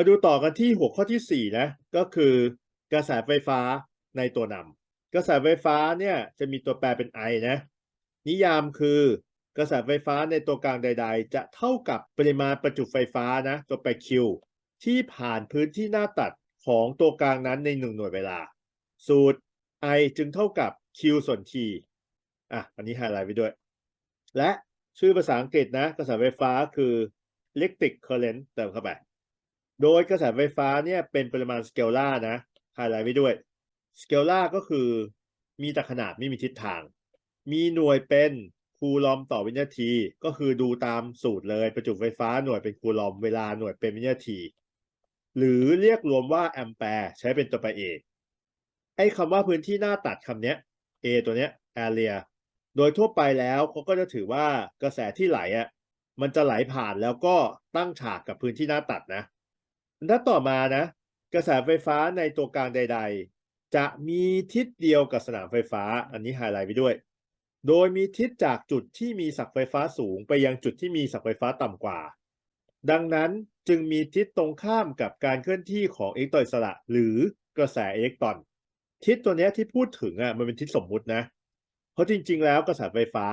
มาดูต่อกันที่หัวข้อที่ 4 นะ ก็คือกระแสไฟฟ้าในตัวนำกระแสไฟฟ้าเนี่ยจะมีตัวแปรเป็น I นะ นิยามคือกระแสไฟฟ้าในตัวกลางใด ๆ จะเท่ากับปริมาณประจุไฟฟ้านะตัวแปร Q ที่ผ่านพื้นที่หน้าตัดของตัวกลางนั้นในหนึ่งหน่วยเวลา สูตร I จึงเท่ากับ Q ส่วน T อะ อันนี้ไฮไลท์ไว้ด้วย และชื่อภาษาอังกฤษนะ กระแสไฟฟ้าคือ electric current เติมเข้าไป โดยกระแสไฟฟ้าเนี่ยเป็นปริมาณสเกลล่านะไฮไลท์ไว้ด้วยสเกลล่าก็คือมีแต่ขนาดไม่มีทิศทาง มีหน่วยเป็นคูลอมต่อวินาที ก็คือดูตามสูตรเลยประจุไฟฟ้าหน่วยเป็นคูลอมเวลาหน่วยเป็นวินาที หรือเรียกรวมว่าแอมแปร์ใช้เป็นตัวแปรเอกไอ้คำว่าพื้นที่หน้าตัดคำเนี้ย A ตัวเนี้ย area โดยทั่วไปแล้วเขาก็จะถือว่ากระแสที่ไหลอะมันจะไหลผ่านแล้วก็ตั้งฉากกับพื้นที่หน้าตัดนะ ถ้าต่อมานะ กระแสไฟฟ้าในตัวกลางใด ๆ จะมีทิศเดียวกับสนามไฟฟ้า อันนี้ไฮไลท์ไปด้วย โดยมีทิศจากจุดที่มีศักย์ไฟฟ้าสูงไปยังจุดที่มีศักย์ไฟฟ้าต่ำกว่า ดังนั้นจึงมีทิศตรงข้ามกับการเคลื่อนที่ของอิเล็กตรอนอิสระ หรือกระแสอิเล็กตรอน ทิศตัวเนี้ยที่พูดถึงอะมันเป็นทิศสมมุตินะ เพราะจริง ๆ แล้วกระแสไฟฟ้า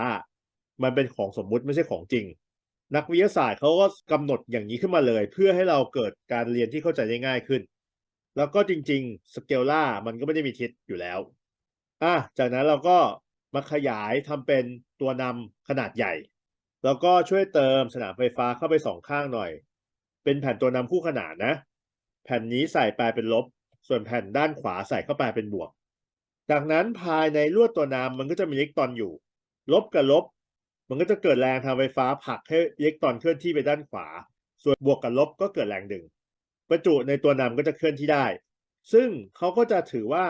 มันเป็นของสมมุติไม่ใช่ของจริง นักวิทยาศาสตร์เขาก็กำหนดอย่างนี้ขึ้นมาเลย เพื่อให้เราเกิดการเรียนที่เข้าใจได้ง่ายขึ้น แล้วก็จริงๆสเกลล่ามันก็ไม่ได้มีทิศอยู่แล้วอะจากนั้นเราก็มาขยายทำเป็นตัวนำขนาดใหญ่ แล้วก็ช่วยเติมสนามไฟฟ้าเข้าไปสองข้างหน่อย เป็นแผ่นตัวนำคู่ขนานนะ แผ่นนี้ใส่ปลเป็นลบ ส่วนแผ่นด้านขวาใส่เข้าไปเป็นบวก จากนั้นภายในลวดตัวนำมันก็จะมีอิเล็กตรอนอยู่ ลบกับลบ มันก็จะเกิดแรงทางไฟฟ้าผลักให้อิเล็กตรอนเคลื่อนที่ไปด้านขวา ส่วนบวกกับลบก็เกิดแรงดึง ประจุในตัวนำก็จะเคลื่อนที่ได้ ซึ่งเขาก็จะถือว่า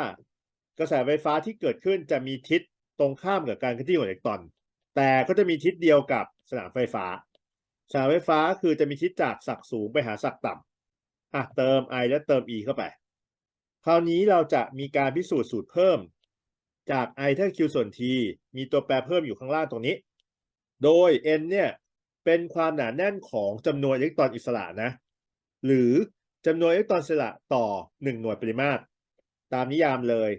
กระแสไฟฟ้าที่เกิดขึ้นจะมีทิศตรงข้ามกับการเคลื่อนที่ของอิเล็กตรอน แต่ก็จะมีทิศเดียวกับสนามไฟฟ้า สนามไฟฟ้าคือจะมีทิศจากศักย์สูงไปหาศักย์ต่ำอะเติม I และเติม E เข้าไป คราวนี้เราจะมีการพิสูจน์สูตรเพิ่ม จาก I เท่า Q ส่วน T มีตัวแปรเพิ่มอยู่ข้างล่างตรงนี้ โดย N เนี่ยเป็นความหนาแน่นของจำนวนอิเล็กตรอนอิสระนะ หรือจำนวนอิเล็กตรอนอิสระต่อ 1 หน่วยปริมาตร ตามนิยามเลย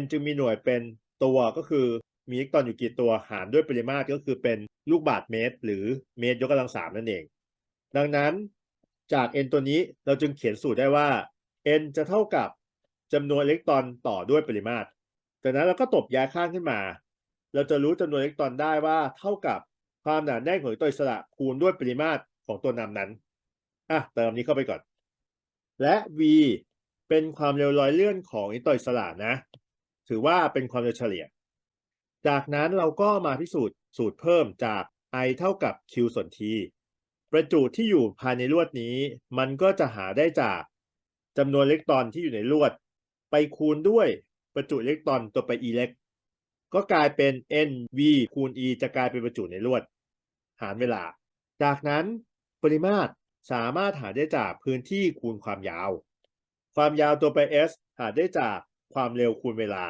N จึงมีหน่วยเป็นตัวก็คือมีอิเล็กตรอนอยู่กี่ตัวหารด้วยปริมาตรก็คือเป็นลูกบาศก์เมตร หรือเมตรยกกำลังสามนั่นเอง ดังนั้นจาก n ตัวนี้เราจึงเขียนสูตรได้ว่า n จะเท่ากับจำนวนอิเล็กตรอนต่อด้วยปริมาตรจากนั้นเราก็ตบย้ายข้างขึ้นมา เราจะรู้จำนวนอิเล็กตรอนได้ว่าเท่ากับ ความหนาแน่นของตรอนอิสระคูณด้วยปริมาตรของตัวนำนั้นอะเติมนี้เข้าไปก่อน และ v เป็นความเร็วลอยเลื่อนของอิตรอนอิสระนะ ถือว่าเป็นความเร็วเฉลี่ย จากนั้นเราก็มาพิสูจน์สูตรเพิ่มจาก I เท่ากับ Q ส่วน T ประจุที่อยู่ภายในลวดนี้ มันก็จะหาได้จากจำนวนอิเล็กตรอนที่อยู่ในลวด ไปคูณด้วยประจุอิเล็กตรอนตัวไป e เล็ก ก็กลายเป็น n v คูณ e จะกลายเป็นประจุในลวด หารเวลา จากนั้นปริมาตรสามารถหาได้จากพื้นที่คูณความยาว ความยาวตัวไป s หาได้จากความเร็วคูณเวลา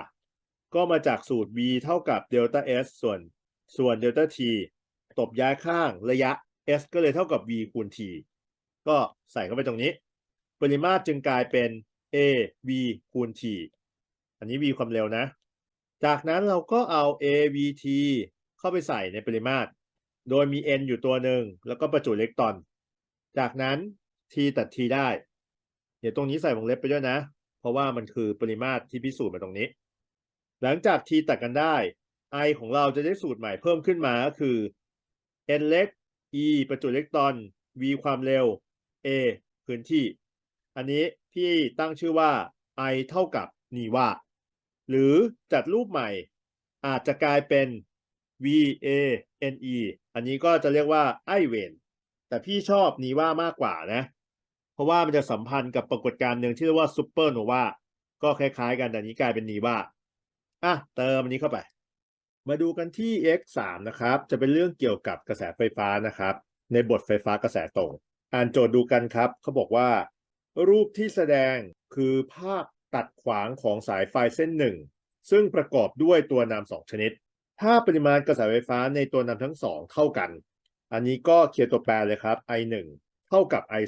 ก็มาจากสูตร v เท่ากับเดลต้า s ส่วนส่วนเดลต้า t ตบย้ายข้างระยะ s ก็เลยเท่ากับ v คูณ t ก็ใส่เข้าไปตรงนี้ ปริมาตรจึงกลายเป็น a v คูณ t อันนี้ v ความเร็วนะ จากนั้นเราก็เอา a v t เข้าไปใส่ในปริมาตร โดยมี n อยู่ตัวหนึ่งแล้วก็ประจุอิเล็กตรอน จากนั้น t ตัด t ได้ เดี๋ยวตรงนี้ใส่วงเล็บไปด้วยนะ เพราะว่ามันคือปริมาตรที่พิสูจน์มาตรงนี้ หลังจาก t ตัดกันได้ i ของเราจะได้สูตรใหม่เพิ่มขึ้นมาก็คือ n เล็ก e ประจุอิเล็กตรอน v ความเร็ว a พื้นที่ อันนี้พี่ตั้งชื่อว่า i เท่ากับนีว่า หรือจัดรูปใหม่อาจจะกลายเป็น v a n e อันนี้ก็จะเรียกว่าไอเวนแต่พี่ชอบนีว่ามากกว่านะ เพราะว่ามันจะสัมพันธ์กับปรากฏการณ์หนึ่งที่เรียกว่าซูเปอร์โนวาก็คล้ายๆ กันแต่นี้กลายเป็นนีว่าอะเติมอันนี้เข้าไป มาดูกันที่ x 3นะครับ จะเป็นเรื่องเกี่ยวกับกระแสไฟฟ้านะครับ ในบทไฟฟ้ากระแสตรง อ่านโจทย์ดูกันครับเขาบอกว่า รูปที่แสดงคือภาพตัดขวางของสายไฟเส้นหนึ่งซึ่งประกอบด้วยตัวนำสองชนิด ถ้าปริมาณกระแสไฟฟ้าในตัวนำทั้งสองเท่ากัน อันนี้ก็เขียนตัวแปรเลยครับ I 1เท่ากับ I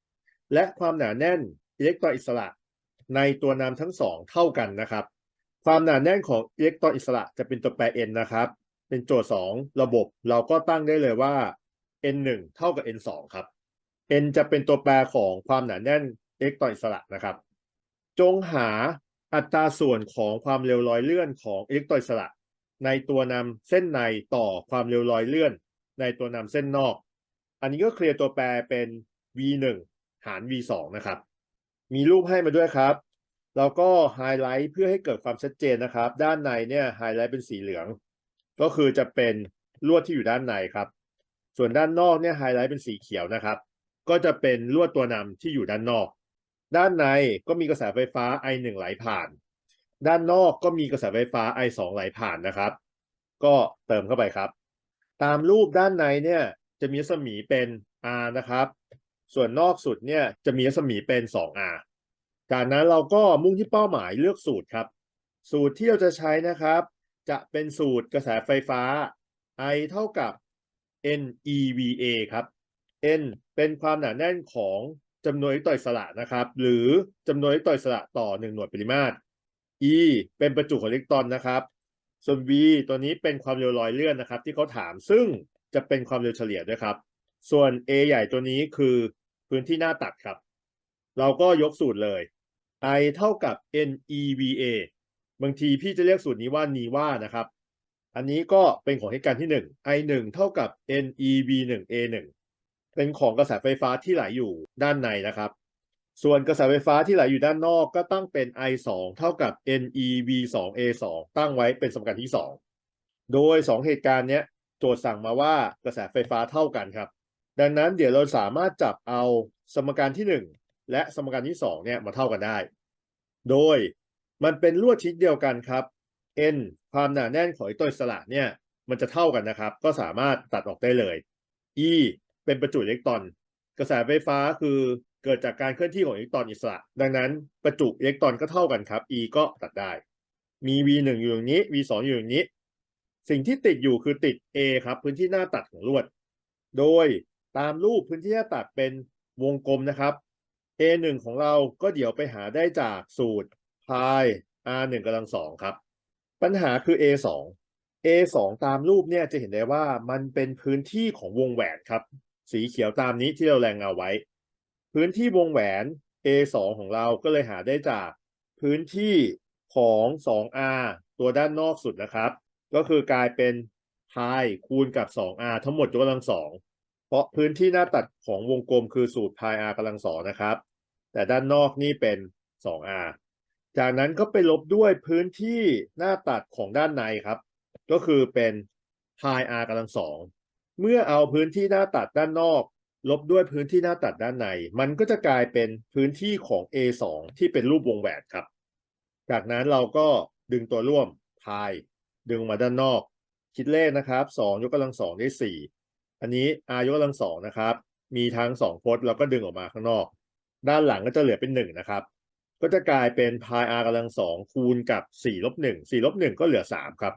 2และความหนาแน่นอิเล็กตรอนอิสระในตัวนำทั้งสองเท่ากันนะครับ ความหนาแน่นของอิเล็กตรอนอิสระจะเป็นตัวแปร n นะครับ เป็นโจทย์ 2 ระบบเราก็ตั้งได้เลยว่า n 1เท่ากับ n 2ครับ n จะเป็นตัวแปรของความหนาแน่นอิเล็กตรอนอิสระนะครับ จงหาอัตราส่วนของความเร็วรอยเลื่อนของอิเล็กตรอนอิสระ ในตัวนำเส้นในต่อความเร็วรอยเลื่อน ในตัวนำเส้นนอก อันนี้ก็เคลียร์ตัวแปรเป็น v 1หาร v 2นะครับ มีรูปให้มาด้วยครับเราก็ไฮไลท์เพื่อให้เกิดความชัดเจนนะครับ ด้านในเนี่ยไฮไลท์เป็นสีเหลือง ก็คือจะเป็นลวดที่อยู่ด้านในครับ ส่วนด้านนอกเนี่ยไฮไลท์เป็นสีเขียวนะครับ ก็จะเป็นลวดตัวนำที่อยู่ด้านนอก ด้านในก็มีกระแสไฟฟ้า I1 ไหลผ่าน ด้านนอกก็มีกระแสไฟฟ้า I2 ไหลผ่านนะครับ ก็เติมเข้าไปครับ ตามรูปด้านในเนี่ยจะมีรัศมีเป็น R นะครับ ส่วนนอกสุดเนี่ยจะมีรัศมีเป็น 2R จากนั้นเราก็มุ่งที่เป้าหมายเลือกสูตรครับ สูตรที่เราจะใช้นะครับ จะเป็นสูตรกระแสไฟฟ้า I เท่ากับ NEVA ครับ N เป็นความหนาแน่นของจำนวนอิเล็กตรอนอิสระนะครับ หรือจำนวนอิเล็กตรอนอิสระต่อ 1 หน่วยปริมาตร E เป็นประจุของอิเล็กตรอนนะครับ ส่วน V ตัวนี้เป็นความเร็วรอยเลื่อนนะครับ ที่เขาถามซึ่งจะเป็นความเร็วเฉลี่ยด้วยครับ ส่วน A ใหญ่ตัวนี้คือพื้นที่หน้าตัดครับ เราก็ยกสูตรเลย I เท่ากับ NEVA บางทีพี่จะเรียกสูตรนี้ว่า NEVA นะครับ อันนี้ก็เป็นของเหตุการณ์ที่ 1 I 1เท่ากับ NEV 1 A 1เป็นของกระแสไฟฟ้าที่ไหลอยู่ด้านในนะครับ ส่วนกระแสไฟฟ้าที่ไหลอยู่ด้านนอกก็ตั้งเป็น I 2เท่ากับ NEV 2 A 2ตั้งไว้เป็นสมการที่ 2 โดย 2 เหตุการณ์เนี้ยโจทย์สั่งมาว่ากระแสไฟฟ้าเท่ากันครับ ดังนั้นเดี๋ยวเราสามารถจับเอาสมการที่ 1 และสมการที่2เนี่ยมาเท่ากันได้ โดยมันเป็นลวดชิดเดียวกันครับ n ความหนาแน่นของตรอนอิสระเนี่ยมันจะเท่ากันนะครับ ก็สามารถตัดออกได้เลย e เป็นประจุอิเล็กตรอน กระแสไฟฟ้าคือ เกิดจากการเคลื่อนที่ของอิเล็กตรอนอิสระ ดังนั้นประจุอิเล็กตรอนก็เท่ากันครับ e ก็ตัดได้ มี v 1อยู่อย่างนี้ v 2อยู่อย่างนี้ สิ่งที่ติดอยู่คือติด a ครับ พื้นที่หน้าตัดของลวด โดยตามรูปพื้นที่หน้าตัดเป็นวงกลมนะครับ a 1ของเราก็เดี๋ยวไปหาได้จากสูตร pi r 1กำลังสองครับ ปัญหาคือ a 2 a 2ตามรูปเนี่ยจะเห็นได้ว่ามันเป็นพื้นที่ของวงแหวนครับ สีเขียวตามนี้ที่เราแรงเงาไว้ พื้นที่วงแหวน a 2 ของเราก็เลยหาได้จากพื้นที่ของ 2r ตัวด้านนอกสุดนะครับ ก็คือกลายเป็น pi คูณกับ 2r ทั้งหมดยกกำลังสองเพราะพื้นที่หน้าตัดของวงกลมคือสูตร pi r กำลังสองนะครับ แต่ด้านนอกนี่เป็น 2r จากนั้นก็ไปลบด้วยพื้นที่หน้าตัดของด้านในครับ ก็คือเป็น pi r กำลังสองเมื่อเอาพื้นที่หน้าตัดด้านนอก ลบด้วยพื้นที่หน้าตัดด้านใน มันก็จะกลายเป็นพื้นที่ของ a 2 ที่เป็นรูปวงแหวนครับ จากนั้นเราก็ดึงตัวร่วม pi ดึงมาด้านนอก คิดเลขนะครับ2ยกกำลังสองได้ 4 อันนี้ r ยกกำลังสองนะครับ มีทั้ง2พจน์เราก็ดึงออกมาข้างนอก ด้านหลังก็จะเหลือเป็น 1 นะครับ ก็จะกลายเป็น pi r กำลังสองคูณกับ4ลบ1 4ลบ1ก็เหลือ 3 ครับ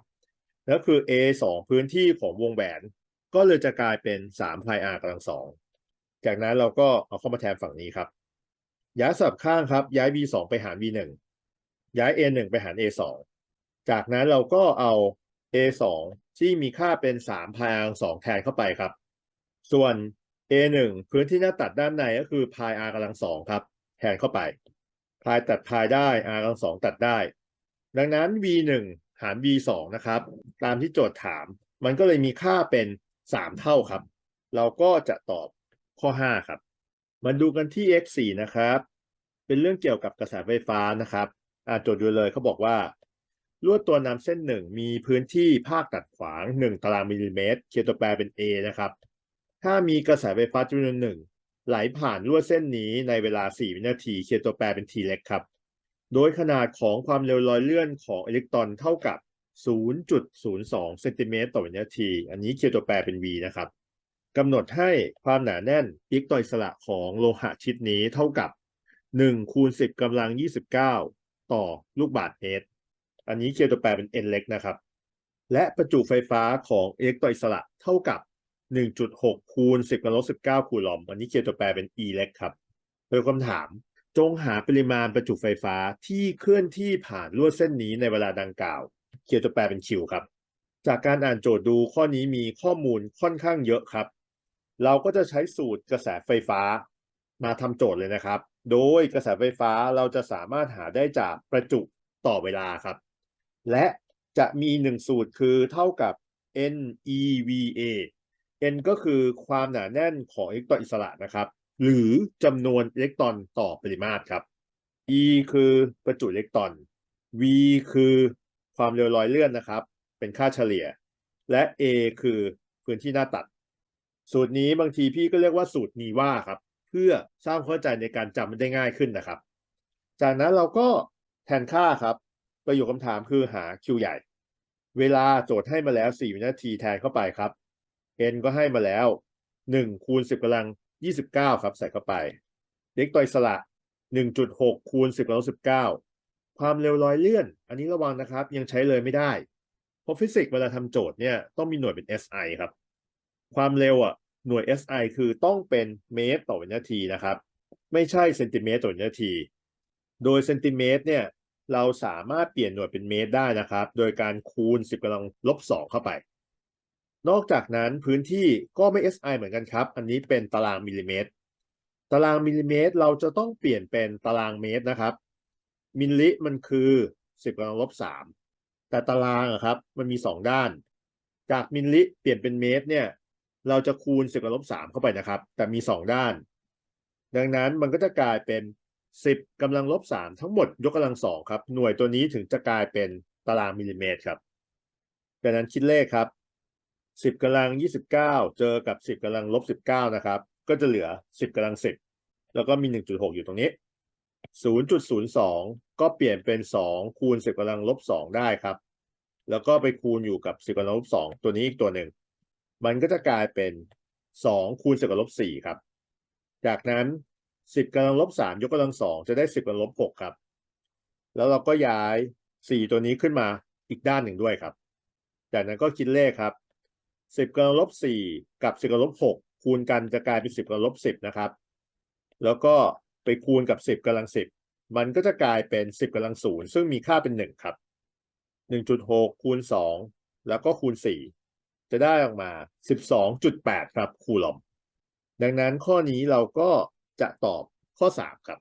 แล้วคือ a 2พื้นที่ของวงแหวน ก็เลยจะกลายเป็น3 pi r กำลังสอง จากนั้นเราก็เอาเข้ามาแทนฝั่งนี้ครับ ย้ายสลับข้างครับ ย้าย v 2ไปหาร v 1ย้าย a 1 ไปหาร a 2 จากนั้นเราก็เอา a 2 ที่มีค่าเป็น3 pi r 2แทนเข้าไปครับ ส่วน a 1 พื้นที่หน้าตัดด้านในก็คือ pi r กำลังสองครับ แทนเข้าไป pi ตัด pi ได้ r กำลังสองตัดได้ ดังนั้น v 1 หาร v 2 นะครับ ตามที่โจทย์ถาม มันก็เลยมีค่าเป็น 3 เท่าครับ เราก็จะตอบ ข้อ 5 ครับ มาดูกันที่ x 4 นะครับ เป็นเรื่องเกี่ยวกับกระแสไฟฟ้านะครับอ่านโจทย์ดูเลยเขาบอกว่าลวดตัวนำเส้นหนึ่งมีพื้นที่ภาคตัดขวาง 1 ตารางมิลลิเมตร เขียนตัวแปรเป็น A นะครับ ถ้ามีกระแสไฟฟ้าจำนวนหนึ่งไหลผ่านลวดเส้นนี้ในเวลา 4 วินาที เขียนตัวแปรเป็น t เล็กครับ โดยขนาดของความเร็วรอยเลื่อนของอิเล็กตรอนเท่ากับ 0.02 เซนติเมตรต่อวินาที อันนี้เขียนตัวแปรเป็น v นะครับ กำหนดให้ความหนาแน่นอิเล็กตรอนอิสระของโลหะชิ้นนี้เท่ากับ 1 คูณ 10กำลัง 29 ต่อลูกบาศก์เมตร อันนี้เขียนตัวแปรเป็น n เล็กนะครับ และประจุไฟฟ้าของอิเล็กตรอนอิสระเท่ากับ 1.6 คูณ 10กำลังลบ19 คูลอม อันนี้เขียนตัวแปรเป็น e เล็กครับ โดยคำถามจงหาปริมาณประจุไฟฟ้าที่เคลื่อนที่ผ่านลวดเส้นนี้ในเวลาดังกล่าวเขียนตัวแปรเป็นคิวครับ จากการอ่านโจทย์ดูข้อนี้มีข้อมูลค่อนข้างเยอะครับ เราก็จะใช้สูตรกระแสไฟฟ้ามาทำโจทย์เลยนะครับ โดยกระแสไฟฟ้าเราจะสามารถหาได้จากประจุต่อเวลาครับ และจะมีหนึ่งสูตรคือเท่ากับ NEVA N ก็คือความหนาแน่นของอิเล็กตรอนอิสระนะครับ หรือจำนวนอิเล็กตรอนต่อปริมาตรครับ E คือประจุอิเล็กตรอน V คือความเร็วรอยเลื่อนนะครับ เป็นค่าเฉลี่ย และ A คือพื้นที่หน้าตัด สูตรนี้บางทีพี่ก็เรียกว่าสูตรนีว่าครับ เพื่อสร้างความเข้าใจในการจำมันได้ง่ายขึ้นนะครับ จากนั้นเราก็แทนค่าครับ ประโยคคำถามคือหา Q ใหญ่ เวลาโจทย์ให้มาแล้ว 4 วินาทีแทนเข้าไปครับ n ก็ให้มาแล้ว 1 คูณ 10กำลัง 29 ครับ ใส่เข้าไปเล็กตัวอิสระ1.6 คูณ 10กำลัง 19 ความเร็วรอยเลื่อน อันนี้ระวังนะครับ ยังใช้เลยไม่ได้ เพราะฟิสิกส์เวลาทำโจทย์เนี่ยต้องมีหน่วยเป็น SI ครับ ความเร็วอะหน่วย SI คือต้องเป็นเมตรต่อวินาทีนะครับ ไม่ใช่เซนติเมตรต่อวินาที โดยเซนติเมตรเนี่ยเราสามารถเปลี่ยนหน่วยเป็นเมตรได้นะครับ โดยการคูณ 10กำลังลบ 2 เข้าไป นอกจากนั้นพื้นที่ก็ไม่ SI เหมือนกันครับ อันนี้เป็นตารางมิลลิเมตร ตารางมิลลิเมตรเราจะต้องเปลี่ยนเป็นตารางเมตรนะครับ มิลลิมันคือ 10กำลังลบ 3 แต่ตารางครับมันมี 2 ด้าน จากมิลลิเปลี่ยนเป็นเมตรเนี่ย เราจะคูณ10กำลังลบ3เข้าไปนะครับ แต่มี2ด้าน ดังนั้นมันก็จะกลายเป็น10กำลังลบ3ทั้งหมดยกกำลัง2ครับ หน่วยตัวนี้ถึงจะกลายเป็นตารางมิลลิเมตรครับดังนั้นคิดเลขครับ10กำลัง29เจอกับ10กำลังลบ19นะครับ ก็จะเหลือ10กำลัง10แล้วก็มี1.6อยู่ตรงนี้0.02ก็เปลี่ยนเป็น2คูณ10กำลังลบ2ได้ครับ แล้วก็ไปคูณอยู่กับ10กำลังลบ2ตัวนี้อีกตัวหนึ่ง มันก็จะกลายเป็น2คูณ10กำลังลบ4ครับ จากนั้น10กำลังลบ3ยกกำลัง2จะได้10กำลังลบ6ครับ แล้วเราก็ย้าย4ตัวนี้ขึ้นมาอีกด้านหนึ่งด้วยครับ จากนั้นก็คิดเลขครับ10กำลังลบ4กับ10กำลังลบ6คูณกันจะกลายเป็น10กำลังลบ10นะครับ แล้วก็ไปคูณกับ10กำลัง10มันก็จะกลายเป็น10กำลัง0ซึ่งมีค่าเป็น1ครับ1.6คูณ2แล้วก็คูณ4 จะได้ออกมา 12.8 ครับคูลอม ดังนั้นข้อนี้เราก็จะตอบข้อ 3 ครับ